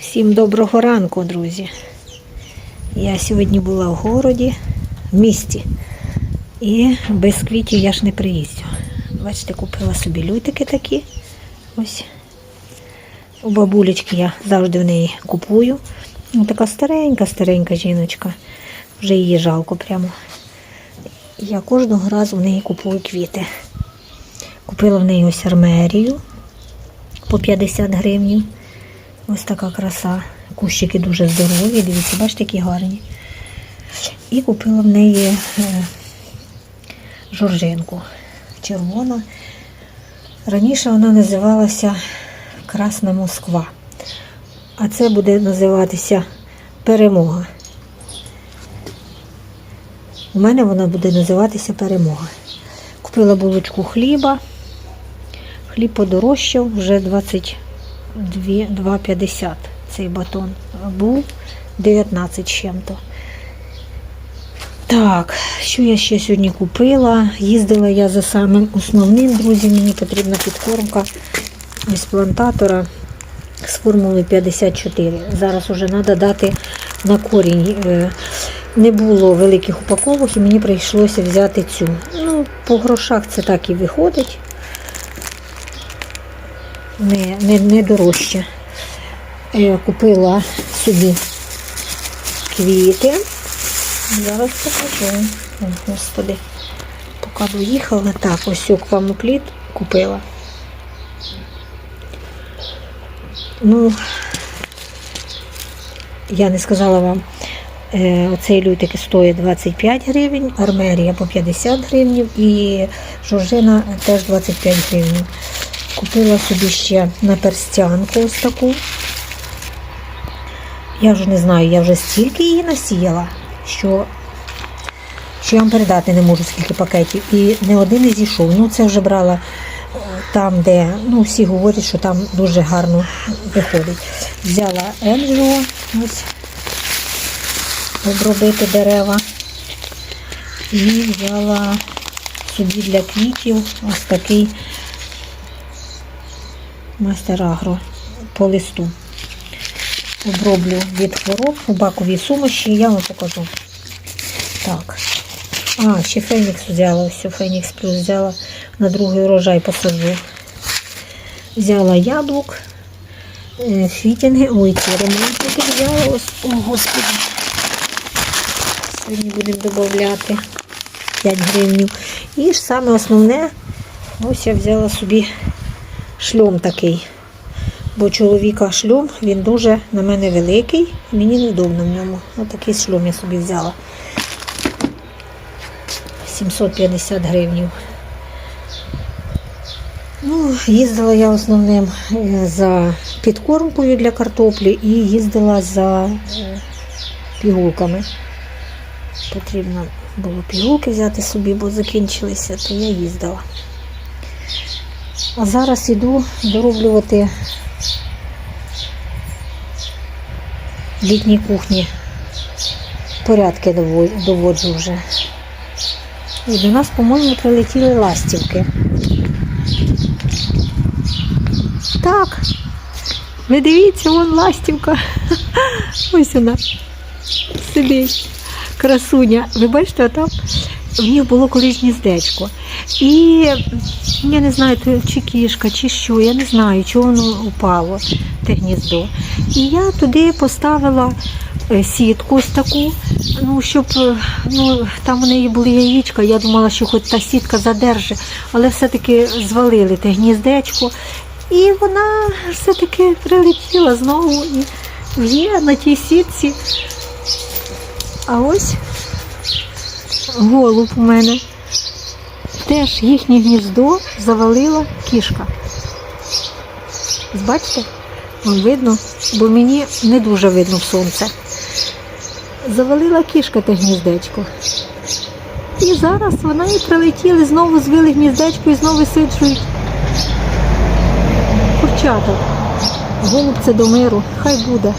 Всім доброго ранку, друзі. Я сьогодні була в городі, в місті. І без квітів я ж не приїздю. Бачите, купила собі лютики такі. Ось. У бабулечки я завжди в неї купую. Ну, така старенька, старенька жіночка. Вже її жалко прямо. Я кожного разу в неї купую квіти. Купила в неї ось армерію по 50 гривень. Ось така краса. Кущики дуже здорові, дивіться, бачите, які гарні. І купила в неї е, жоржинку червона. Раніше вона називалася Красна Москва. А це буде називатися Перемога. У мене вона буде називатися Перемога. Купила булочку хліба. Хліб подорожчав вже 22,50 цей батон. Був 19 чим-то. Так, що я ще сьогодні купила? Їздила я за самим основним, друзі, мені потрібна підкормка із плантатора з формули 54. Зараз вже треба дати на корінь. Е, Не було великих упаковок і мені прийшлося взяти цю. Ну, по грошах це так і виходить. Не, не, не дорожче. Е, Купила собі квіти. Зараз покажу. О, Господи, поки доїхала. Так, ось аквамокліт купила. Ну, я не сказала вам, е, оцей лютик стоїть 25 гривень, армерія по 50 гривень і жоржина теж 25 гривень. Купила собі ще наперстянку ось таку. Я вже не знаю, я вже стільки її насіяла, що, що я вам передати не можу, скільки пакетів. І не один не зійшов. Ну, це вже брала е, там, де ну, всі говорять, що там дуже гарно виходить. Взяла Ельжо, ось обробити дерева. І взяла собі для квітів ось такий мастер агро по листу оброблю від хвороб у баковій суміші, я вам покажу. Так. А, ще Фенікс взяла, ось Фенікс плюс взяла на другий урожай посаджу. Взяла яблук, е, фітінги, ой, ці ремонтники взяла, ось, о, господи. Сьогодні будемо додати 5 гривень. І ж саме основне, ось я взяла собі шльом такий. Бо чоловіка шлюм, він дуже на мене великий, мені невдобно в ньому. Ось такий шлюм я собі взяла. 750 гривень. Ну, їздила я основним е, за підкормкою для картоплі і їздила за е, пігулками. Потрібно було пігулки взяти собі, бо закінчилися, то я їздила. А зараз іду дороблювати літній кухні. Порядки доводжу вже. І до нас, по-моєму, прилетіли ластівки. Так. Ви дивіться, вон ластівка. Ось вона. Сидить. Красуня. Ви бачите, там в них було колись гніздечко. І я не знаю, чи кішка, чи що, я не знаю, чого воно упало, те гніздо. І я туди поставила е, сітку ось таку, ну, щоб е, ну, там у неї були яєчка, я думала, що хоч та сітка задерже, але все-таки звалили те гніздечко. І вона все-таки прилетіла знову і є на тій сітці. А ось голуб у мене. Теж їхнє гніздо завалила кішка. Бачите? Вон видно, бо мені не дуже видно в сонце. Завалила кішка те гніздечко. І зараз вона і прилетіли, знову звили гніздечко і знову висиджують курчаток. Голуб це до миру, хай буде.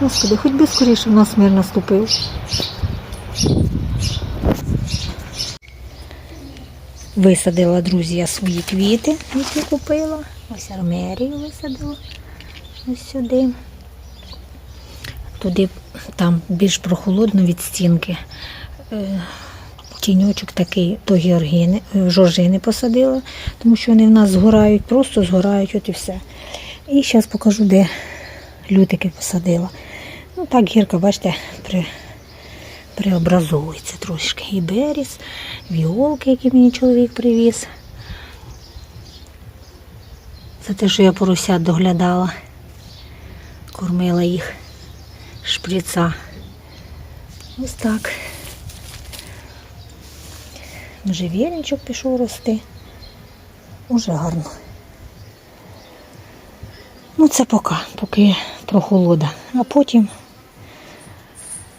Господи, хоч би скоріше в нас мир наступив. Висадила, друзі, я свої квіти, які купила. Ось армерію висадила. Ось сюди. туди там більш прохолодно від стінки. Е, Тіньочок такий до георгіни, е, жоржини посадила, тому що вони в нас згорають, просто згорають, от і все. І зараз покажу, де лютики посадила. Ну так гірка, бачите, при, преобразовується трошки. І беріс, віолки, які мені чоловік привіз. За те, що я поросят доглядала, кормила їх шприца. Ось так. Можжевельничок пішов рости. Уже гарно. Ну, це поки, поки прохолода. А потім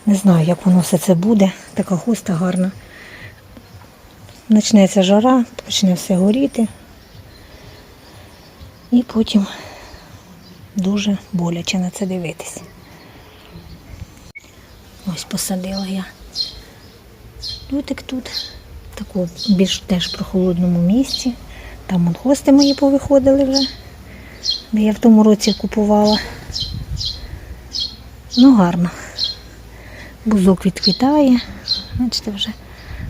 не знаю, як воно все це буде. Така хоста гарна. Почнеться жара, почне все горіти. І потім дуже боляче на це дивитись. Ось посадила я лютик тут, в такому більш теж прохолодному місці. Там от гости мої повиходили вже, де я в тому році купувала. Ну, гарно. Бузок відквітає. Бачите, вже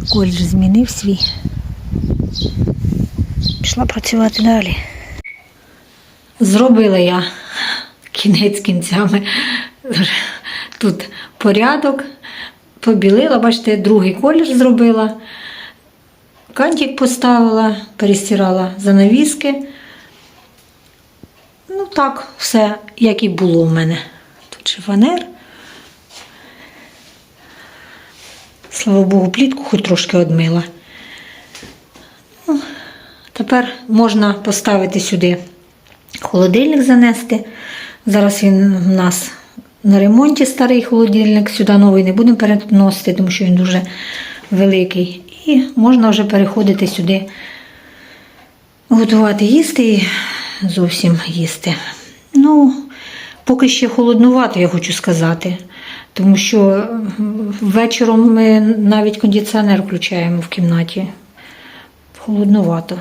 коледж змінив свій. Пішла працювати далі. Зробила я кінець кінцями. Тут порядок, побілила, бачите, другий колір зробила. Кантик поставила, перестирала занавіски. Ну так, все, як і було в мене. Тут шифонер. Слава Богу, плітку хоч трошки одмила. Ну, тепер можна поставити сюди холодильник занести. Зараз він у нас на ремонті старий холодильник, сюди новий не будемо переносити, тому що він дуже великий. І можна вже переходити сюди, готувати їсти і зовсім їсти. Ну, поки ще холоднувато, я хочу сказати. Тому що вечором ми навіть кондиціонер включаємо в кімнаті. Холоднувато.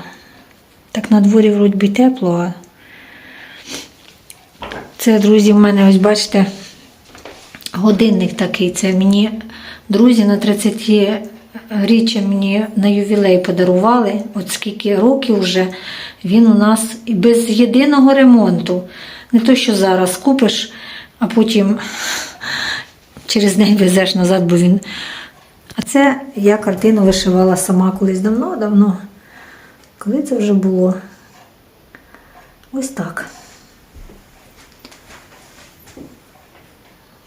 Так на дворі вроді би тепло, а це, друзі, в мене, ось бачите, годинник такий. Це мені друзі на 30 річчя мені на ювілей подарували. От скільки років вже він у нас і без єдиного ремонту. Не то, що зараз купиш, а потім через день везеш назад, бо він. А це я картину вишивала сама колись давно-давно. Коли це вже було? Ось так.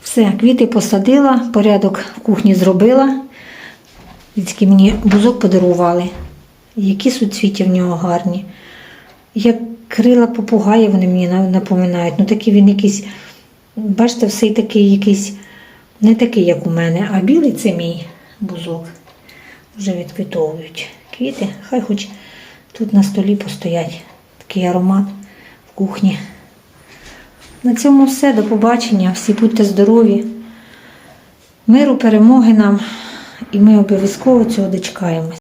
Все, квіти посадила, порядок в кухні зробила. Дітки мені бузок подарували. Які суцвіття в нього гарні. Як крила попугаї, вони мені напоминають. Ну такий він якийсь, бачите, все такий якийсь, не такий, як у мене, а білий це мій бузок. Вже відквітовують квіти. Хай хоч тут на столі постоять. Такий аромат в кухні. На цьому все. До побачення. Всі будьте здорові. Миру, перемоги нам. І ми обов'язково цього дочекаємось.